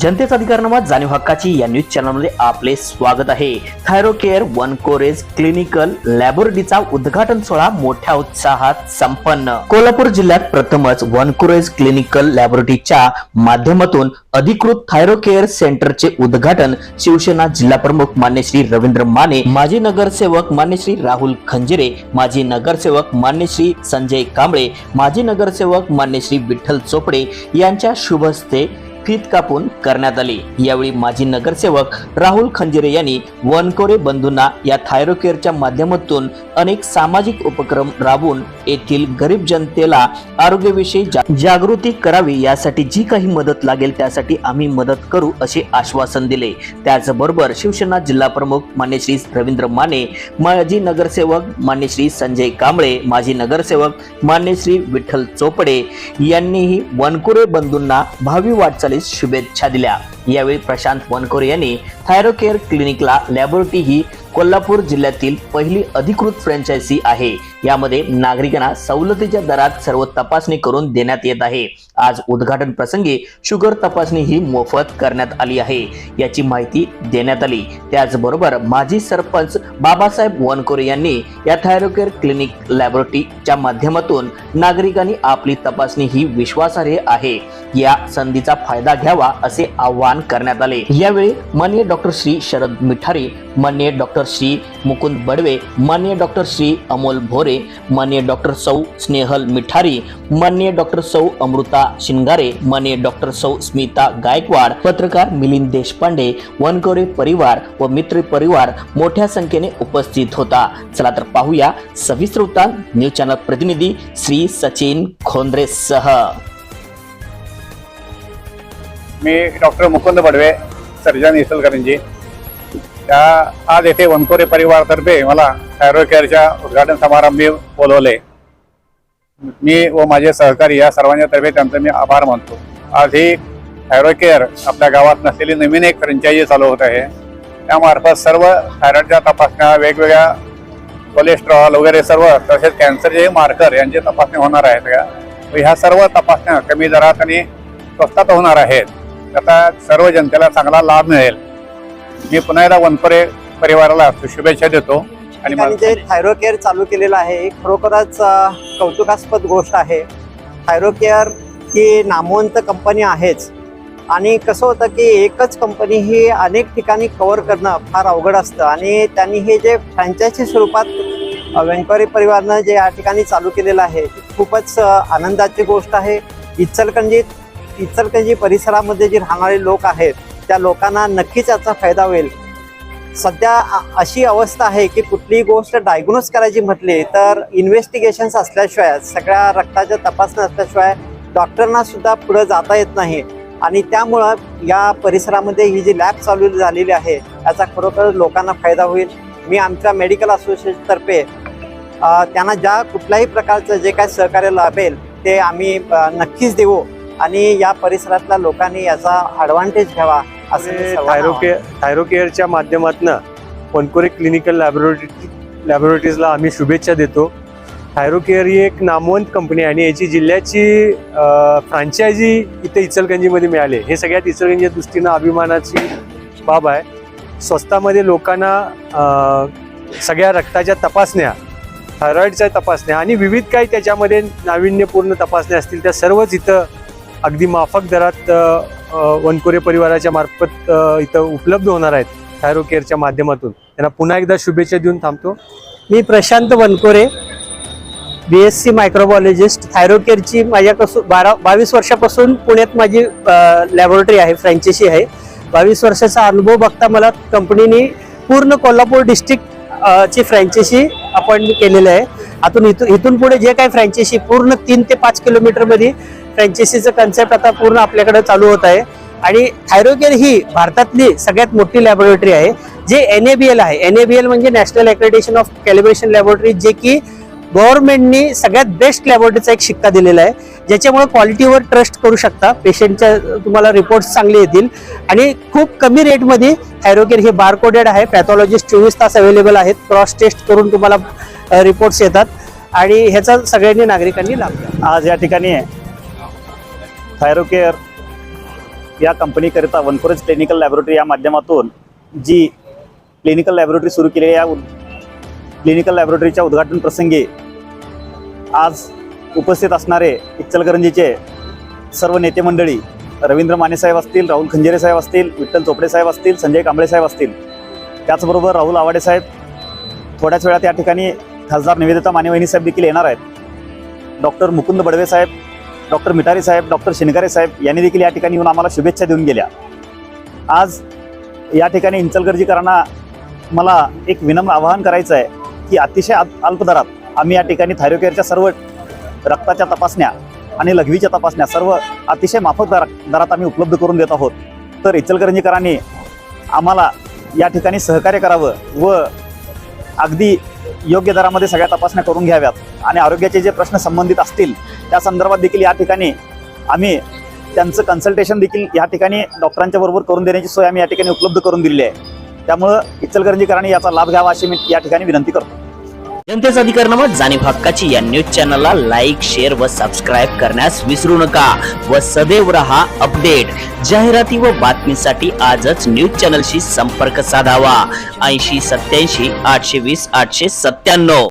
जनतेचा अधिकारनामा जाणीव हक्काची या न्यूज चॅनलमध्ये आपले स्वागत आहे. थायरो केअर वन कोरेज क्लिनिकल लॅबोरेटरीचा उद्घाटन सोहळा मोठ्या उत्साहात संपन्न. कोल्हापूर जिल्ह्यात प्रथमच वन कोरेज क्लिनिकल लॅबोरेटरीच्या माध्यमातून अधिकृत थायरो केअर सेंटरचे उद्घाटन शिवसेना जिल्हा प्रमुख मान्य श्री रवींद्र माने माजी नगरसेवक मान्य श्री राहुल खंजिरे माजी नगरसेवक मान्य श्री संजय कांबळे माजी नगरसेवक मान्य श्री विठ्ठल चोपडे यांच्या शुभ हस्ते फीत कापून करण्यात आली. यावेळी माजी नगरसेवक राहुल खंजिरे यांनी वनकोरे बंधूंना या थायरोकेअरच्या माध्यमातून अनेक सामाजिक उपक्रम राबवून येथील गरीब जनतेला आरोग्याविषयी जा- जागृती करावी यासाठी जी काही मदत लागेल त्यासाठी आम्ही मदत करू असे आश्वासन दिले. त्याचबरोबर शिवसेना जिल्हा प्रमुख मान्य श्री रवींद्र माने माजी नगरसेवक मान्य श्री संजय कांबळे माजी नगरसेवक मान्य श्री विठ्ठल चोपडे यांनीही वनकुरे बंधूंना भावी वाटचाली शुभेच्छा दिल्या यावेळी प्रशांत वनकोरे यांनी थायरोकेअर क्लिनिकला लॅबोरेटरी ही कोल्हापूर जिल्ह्यातील पहिली अधिकृत फ्रँचायझी आहे. यामध्ये नागरिकांना सवलतीच्या दरात सर्व तपासणी करून देण्यात येत आहे. आज उद्घाटन प्रसंगी शुगर तपासणी ही मोफत करण्यात आली आहे. याची माहिती देण्यात आली. त्याचबरोबर माजी सरपंच बाबासाहेब वनकोरे यांनी या थायरोकेअर क्लिनिक लॅबोरेटरीच्या माध्यमातून नागरिकांनी आपली तपासणी ही विश्वासार्ह आहे. या संधीचा फायदा घ्यावा असे आवाहन करण्यात आले. यावेळी मान्य डॉक्टर श्री शरद मिठारी मान्य डॉक्टर श्री मुकुंद बडवे मान्य डॉक्टर श्री अमोल भोरे मान्य डॉक्टर सौ स्नेहल मिठारी मान्य डॉक्टर सौ अमृता शिंगारे मान्य डॉक्टर सौ स्मिता गायकवाड पत्रकार मिलिंद देशपांडे वनकोरे परिवार व मित्र परिवार मोठ्या संख्येने उपस्थित होता. चला तर पाहूया सविस्तर वृत्तांत न्यूज चॅनल प्रतिनिधी श्री सचिन खोंद्रे सह. मी डॉक्टर मुकुंद बडवे सर्जन इचलकरंजी. त्या आज येथे वनकोरे परिवारातर्फे मला थायरॉइड केअरच्या उद्घाटन समारंभी बोलवले. मी व माझे सहकारी या सर्वांच्या तर्फे त्यांचा मी आभार मानतो. आज ही थायरॉइड केअर आपल्या गावात नसलेली नवीन एक फ्रँचायझी चालू होत आहे. त्यामार्फत सर्व थायरॉइडच्या तपासण्या वेगवेगळ्या कोलेस्ट्रॉल वगैरे सर्व तसेच कॅन्सरचे मार्कर यांची तपासणी होणार आहेत. का ह्या सर्व तपासण्या कमी दरात आणि स्वस्तात होणार आहेत. त्याचा सर्व जनतेला चांगला लाभ मिळेल. मी पुन्हा एकदा वनपरे परिवाराला शुभेच्छा देतो आणि जे थायरोकेअर चालू केलेलं आहे खरोखरच कौतुकास्पद गोष्ट आहे. थायरोकेअर ही नामवंत कंपनी आहेच. आणि कसं होतं की एकच कंपनी ही अनेक ठिकाणी कव्हर करणं फार अवघड असतं. आणि त्यांनी हे जे फ्रँचायझी स्वरूपात अ, व्यंकवारी परिवारनं जे या ठिकाणी चालू केलेलं आहे खूपच आनंदाची गोष्ट आहे. इचलकरंजीत इचलकरंजी परिसरामध्ये जे राहणारे लोक आहेत त्या लोकांना नक्कीच याचा फायदा होईल. सध्या अशी अवस्था आहे की कुठलीही गोष्ट डायग्नोज करायची म्हटली तर इन्व्हेस्टिगेशन्स असल्याशिवाय सगळ्या रक्ताच्या तपासण्या असल्याशिवाय डॉक्टरना सुद्धा पुढे जाता येत नाही. आणि त्यामुळं या परिसरामध्ये ही जी लॅब चालू झालेली आहे याचा खरोखर लोकांना फायदा होईल. मी आमच्या मेडिकल असोसिएशनतर्फे त्यांना ज्या कुठल्याही प्रकारचं जे काय सहकार्य लाभेल ते आम्ही नक्कीच देऊ. आणि या परिसरातल्या लोकांनी याचा ॲडव्हान्टेज घ्यावा असं थायरोकेअर थायरोकेअरच्या माध्यमातून वनकोरे क्लिनिकल लॅबोरेटरी लॅबोरेटरीजला आम्ही शुभेच्छा देतो. थायरोकेअर ही एक नामवंत कंपनी आहे आणि याची जिल्ह्याची फ्रँचायझी इथे इचलगंजीमध्ये मिळाली. हे सगळ्यात इचलगंजीच्या दृष्टीनं अभिमानाची बाब आहे. स्वस्तामध्ये लोकांना सगळ्या रक्ताच्या तपासण्या थायरॉईडच्या तपासण्या आणि विविध काही त्याच्यामध्ये नाविन्यपूर्ण तपासण्या असतील त्या सर्वच इथं अगदी माफक दरात वनकोरे परिवाराच्या मार्फत इथं उपलब्ध होणार आहेत थायरो केअरच्या माध्यमातून. त्यांना पुन्हा एकदा शुभेच्छा देऊन थांबतो. मी Prashant Wankore B S C microbiologist थायरोकेअरची माझ्यापासून बारा बावीस वर्षापासून पुण्यात माझी लॅबोरेटरी आहे फ्रँचायसी आहे. बावीस वर्षाचा अनुभव बघता मला कंपनीने पूर्ण कोल्हापूर डिस्ट्रिक्ट ची फ्रँचायसी आपण केलेली आहे. आतून इथून इथून पुढे जे काही फ्रँचायसी पूर्ण तीन ते पाच किलोमीटरमध्ये फ्रँचायसीचं कन्सेप्ट आता पूर्ण आपल्याकडे चालू होत आहे. आणि थायरोकेअर ही भारतातली सगळ्यात मोठी लॅबोरेटरी आहे जे एन ए बी एल आहे. एन ए बी एल म्हणजे national accreditation of calibration laboratory जे की गव्हर्नमेंटनी सगळ्यात बेस्ट लॅबोरेटरीचा एक शिक्का दिलेला आहे. ज्याच्यामुळे क्वालिटीवर ट्रस्ट करू शकता. पेशंटच्या तुम्हाला रिपोर्ट्स चांगले येतील. आणि खूप कमी रेटमध्ये थायरोकेअर हे बारकोडेड आहे. पॅथॉलॉजिस्ट चोवीस तास अवेलेबल आहेत. क्रॉस टेस्ट करून तुम्हाला रिपोर्ट्स येतात. आणि ह्याचा सगळ्यांनी नागरिकांनी लाभ आज या ठिकाणी थायरोकेअर या कंपनीकरिता वनकोरेज क्लिनिकल लॅबोरेटरी या माध्यमातून जी क्लिनिकल लॅबोरेटरी सुरू केलेली या क्लिनिकल लॅबोरेटरीच्या उद्घाटन प्रसंगी आज उपस्थित असणारे इच्चलकरंजीचे सर्व नेते मंडळी रवींद्र माने साहेब असतील राहुल खंजेरे साहेब असतील विठ्ठल चोपडे साहेब असतील संजय कांबळे साहेब असतील त्याचबरोबर राहुल आवाडे साहेब थोड्याच वेळात या ठिकाणी खासदार निवेदिता मानेवहिनी साहेब देखील येणार आहेत. डॉक्टर मुकुंद बडवे साहेब डॉक्टर मिठारे साहेब डॉक्टर शिनकारे साहेब यांनी देखील या ठिकाणी येऊन आम्हाला शुभेच्छा देऊन गेल्या. आज या ठिकाणी इंचलगर्जीकरांना मला एक विनम्र आवाहन करायचं आहे की अतिशय अल्प दरात आम्ही या ठिकाणी थायरोकेअरच्या सर्व रक्ताच्या तपासण्या आणि लघवीच्या तपासण्या सर्व अतिशय माफक दरा दरात आम्ही उपलब्ध करून देत आहोत. तर इचलकरंजीकरांनी आम्हाला या ठिकाणी सहकार्य करावं व अगदी योग्य दरामध्ये सगळ्या तपासण्या करून घ्याव्यात आणि आरोग्याचे जे प्रश्न संबंधित असतील त्या संदर्भात देखील या ठिकाणी आम्ही त्यांचं कन्सल्टेशन देखील या ठिकाणी डॉक्टरांच्या बरोबर करून देण्याची सोय आम्ही या ठिकाणी उपलब्ध करून दिलेली आहे. त्यामुळं इचलकरंजीकरांनी याचा लाभ घ्यावा अशी मी या ठिकाणी विनंती करतो. जनतेचा अधिकारनामा जाणीव हक्काची या न्यूज चॅनलला लाईक शेअर व सबस्क्राईब करण्यास विसरू नका व सदैव रहा अपडेट जाहिराती व बातमीसाठी आजच न्यूज चॅनलशी संपर्क साधावा. ऐंशी सत्याऐंशी आठशे वीस आठशे सत्त्याण्णव.